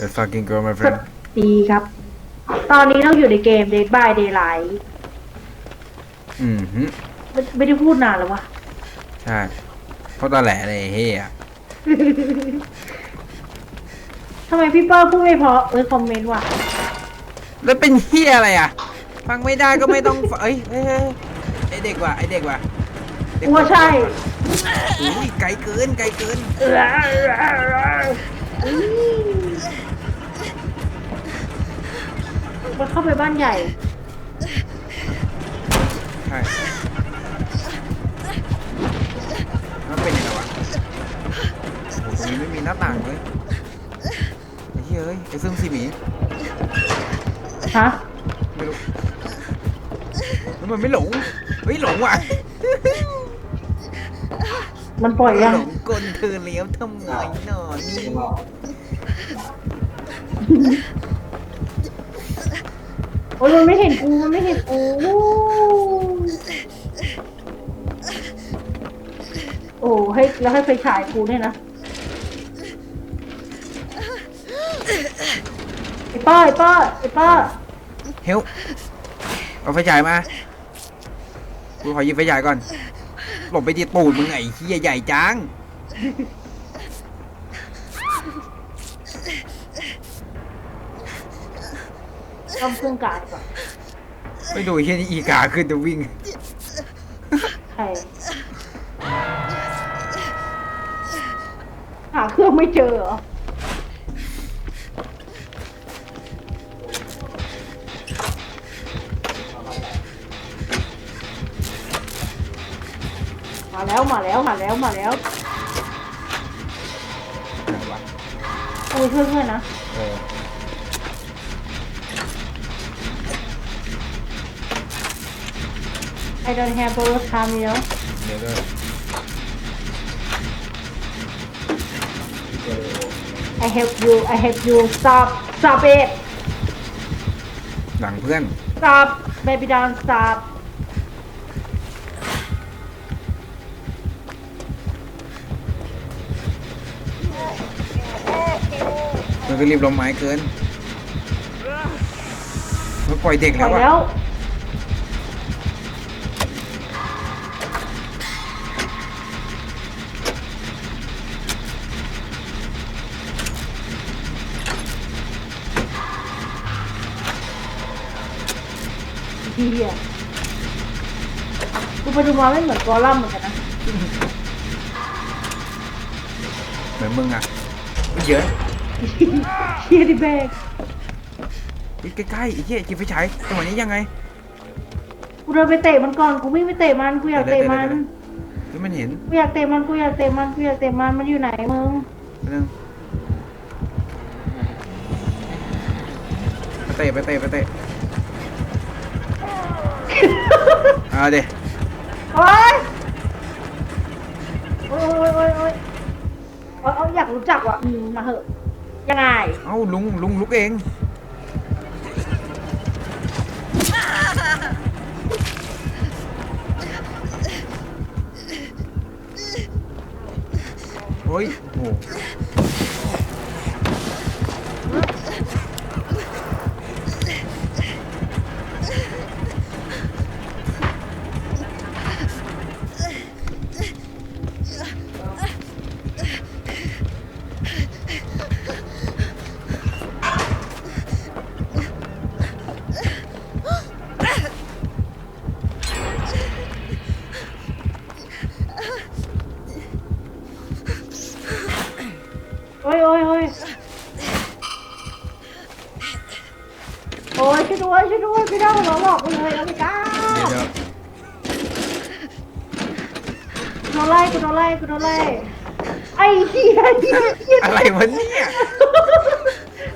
Let's fucking go my ส friend ดีครับ ตอนนี้เราอยู่ในเกม Dead by Daylight อืมฮึไม่ไม่ได้พูดนานแล้ววะ ใช่เพราะตอนแหลเลยเฮียทำไมพี่เปอร์พูดไม่เพราะเอ้ยคอมเมนต์ว่ะ แล้วเป็นเฮียอะไรอะ ฟังไม่ได้ก็ไม่ต้องฟังเอ้ยเฮ้ยเฮ้ยไอเด็กว่ะไอเด็กว่ะเด็กกลัวใช่ อุ้ยไกลเกินไกลเกินเออเออเอออื้อ มันเข้าไปบ้านใหญ่ ใช่มันเป็นยังไงวะโอ้โหตรงนี้ไม่มีหน้าต่างเลยไอ้เฮ้ยเอ้ยไอ้ซึ่งสีหมีฮะ ไม่รู้แล้วมันไม่หลงเฮ้ยหลงว่ะมันปล่อยยังหลงกลเธอเลี้ยวทำไงหนอนี่ โอ้ยมันไม่เห็นกูมันไม่เห็นกูโอ้ให้แล้วให้ไฟฉายกูเนี่ยนะไอ้ป้าไอ้ป้าไอ้ป้าเฮลเอาไฟฉายมากูขอหยิบไฟฉายก่อนหลบไปที่ตูดมึงไอ้เฮียใหญ่จัง ต้องเครื่องกาดก่อนไปดูไอ้เฮียนี่อีกาขึ้นจะวิ่ง ใช่หาเครื่องไม่เจอเหรอมาแล้วมาแล้วมาแล้วมาแล้วกูช่วยเพื่อนนะ เออ I don't have a lot of time you know เดี๋ยวก็ I help you I help you stop stop it หลังเพื่อน stop baby down stop มันก็รีบลงไม้เกิน มันปล่อยเด็กปแล้ล่อวยว่ะแล้ว เฮียกูไปดูมาไม่เหมือนกอลัมน์เหมือนกันนะเหมือนมึงอะอุ๊ยเยอะเฮียดิแบกอุ๊ยใกล้ๆไอ้เหี้ยจิบไฟฉายจังหวะนี้ยังไงกูเดินไปเตะมันก่อนกูวิ่งไปเตะมันกูอยากเตะมันเดี๋ยวๆที่มันเห็นกูอยากเตะมันกูอยากเตะมันกูอยากเตะมันมันอยู่ไหนมึงไปนึงไปเตะไปเตะไปเตะ เอาเดี๋โอ๊ยโอ๊ยโอ๊ยโอ๊ยโอ๊ยโอ๊ยโอ๊ยอยากรู้จักว่ะอืมมาเหอะ ยังไง เอ้าลุงลุงลุกเอง โอ้ยโอ้โห เลยแล้วพี่ก้าเดี๋ยวเดี๋ยวกูโดนไล่กูโดนไล่กูโดนไล่ไอ้เหี้ยเหี้ยเหี้ยอะไรวะเนี่ย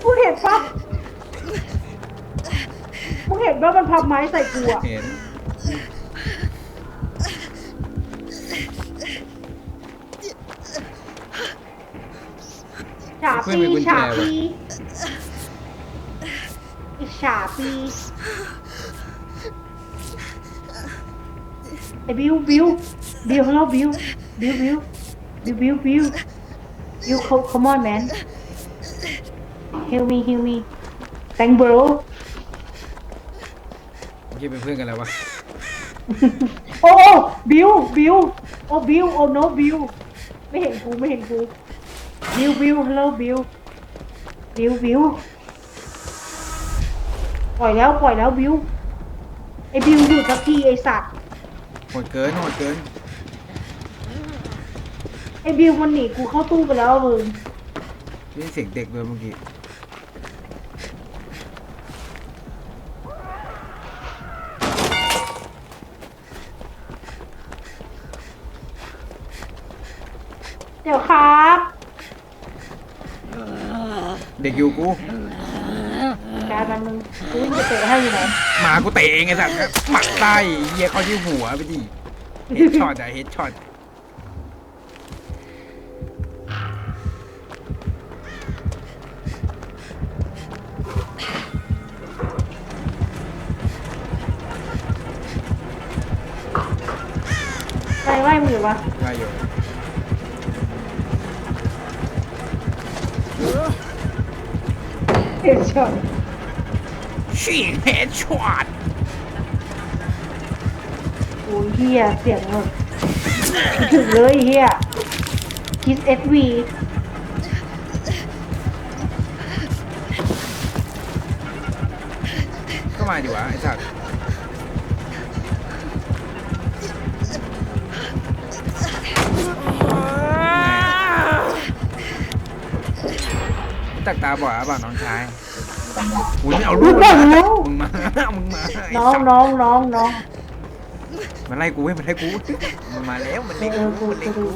กูเห็นปะมึงเห็นว่ามันพับไม้ใส่กูอะเห็นฉาปีฉาปีอีฉาปี ไอ้บิวบิวบิวฮัลโหลบิวบิวบิวบิวบิวบิวบิว come on man heal me heal me thank bro ยี่เป็นเพื่อนกันแล้ววะโอ้โอ้บิวบิวโอ้บิวโอ้ no บิวไม่เห็นกูไม่เห็นกูบิวบิว hello บิวบิวบิวปล่อยแล้วปล่อยแล้วบิวไอ้บิวอยู่สักทีไอ้สัตว์โหดเกินโหดเกิน ไอ้บิวมันหนีกูเข้าตู้ไปแล้วอะมึงนี่เสียงเด็กเลยเมื่อกี้เดี๋ยวครับ เด็กอยู่กู การมันมึงกูวิ่งไปเตะให้อยู่ไหนหมากูเตะเองไอ้สัตว์หมักใต้เหี้ยเข้าที่หัวไปดิเฮดช็อตอะเฮดช็อตใครไล่มึงอยู่วะได้อยู่เดี๋ยวชน ชิงเฮดช็อตโอ้ยเฮียเสียงหมดถึงเลยเฮียคิสเอสวีก็มาดิวะไอ้สัตว์ตักตาบ่อยอะเปล่าน้องชาย อุ้ยเอาลูกมามึงมามึงมาไน้องสัตว์น้องน้องน้องมันไล่กูเว้ยมันไล่กู มันมาแล้วมันเล็กกูมันเล็กกู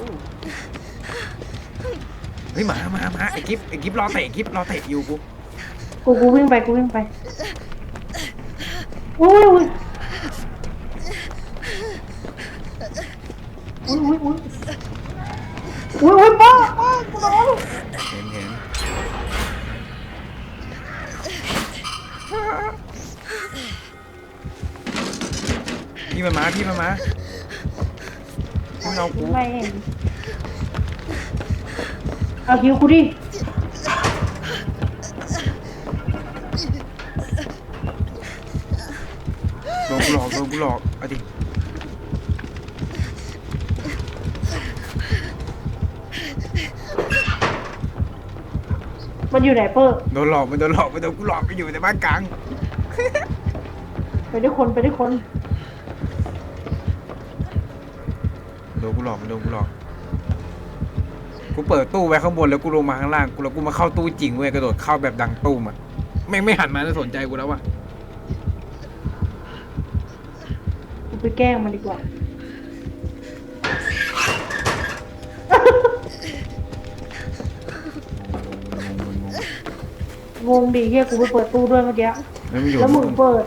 เฮ้ยมามามาไอ้กิฟไอ้กิฟรอเตะกิฟรอเตะอยู่กูกูกูวิ่งไปกูวิ่งไปอุ้ยอุ้ยอุ้ยอุ้ยอุ้ยอุ้ยอุ้ยป้าป้ากูน้อง พี่มันมาพี่มันมาพี่มันเอากูไม่เห็นเอาคิวกูดิโดนกูหลอกโดนกูหลอก มันอยู่ไหนเปอร์โดนหลอกมันโดนหลอกมันโดนกูหลอกไปอยู่ในบ้านกลาง ไปด้วยคนไปด้วยคนโดนกูหลอกมันโดนกูหลอก กูเปิดตู้ไว้ข้างบนแล้วกูลงมาข้างล่าง กูแล้วกูมาเข้าตู้จริงเว้ยกระโดดเข้าแบบดังตู้มอะแม่งไม่หันมาสนใจกูแล้ววะกูไปแกล้งมันดีกว่า งงดีเฮียกูไปเปิดตู้ด้วยเมื่อกี้แล้วมันอยู่แล้วมึงเปิด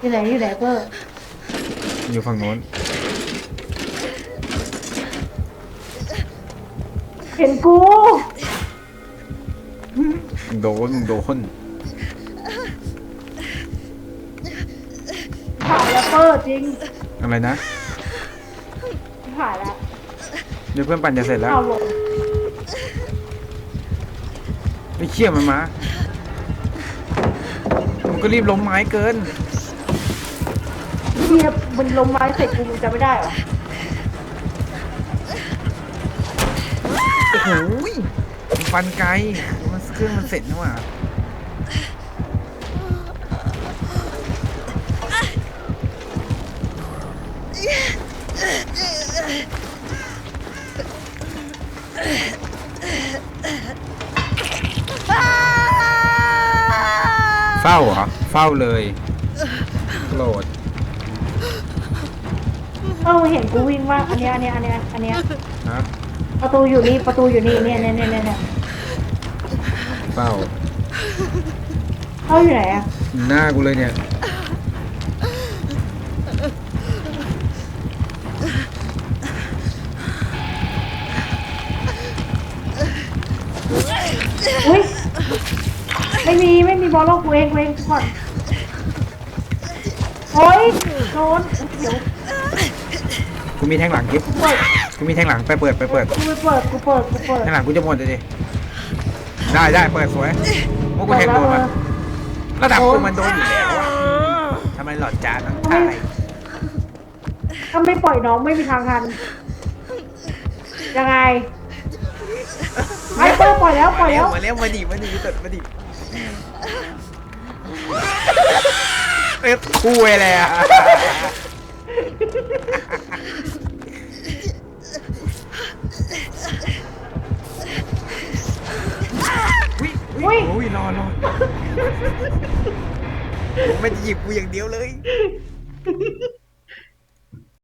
อยู่ไหนอยู่ไหนเปิดอยู่ฝั่งโน้นเห็นกูมึงโดนมึงโดนผ่านแล้วเปิดจริงอะไรนะผ่านแล้วเดี๋ยวเพื่อนปั่นจะเสร็จแล้ว เอาลง ไม่เชี่ยมันมามึงก็รีบล้มไม้เกินเฮียมันลงไม้เสร็จกูมึงจะไม่ได้เหรอโอ้โหยมันฟันไกลมันเครื่องมันเสร็จนะว่ะเฝ้าเหรอ เฝ้าเลยโหลด เออเห็นกูวิ่งมากอันเนี้ยอันเนี้ยอันเนี้ยอันเนี้ยนะประตูอยู่นี่ประตูอยู่นี่เนี่ยเนี่ยเนี่ยเนี่ยเนี่ยเฝ้า เขาอยู่ไหนอะหน้ากูเลยเนี่ย อุ้ย ไม่มีไม่มีบอลล็อกกูเองกูเองก่อนโอ้ยโดนเดี๋ยวกูมีแทงหลังกิฟเปิดกูมีแทงหลังไปเปิดไปเปิดกูไม่เปิดกูเปิดกูเปิดแทงหลังกูจะหมดเลยดิได้ได้เปิดสวยพวกกูแทงโดนมันระดับกูมันโดนอยู่แล้วอะทำไมหลอดจานทั้งทายถ้าไม่ปล่อยน้องไม่มีทางทันยังไงไอ้เปิดปล่อยแล้วปล่อยแล้ว มาแล้วมาดิมาดิมาดิมาดิ เอ๊ะคุยเลยอะอุ้ยอุ้ยอุ้ยรอรอมันจะหยิบกูอย่างเดียวเลย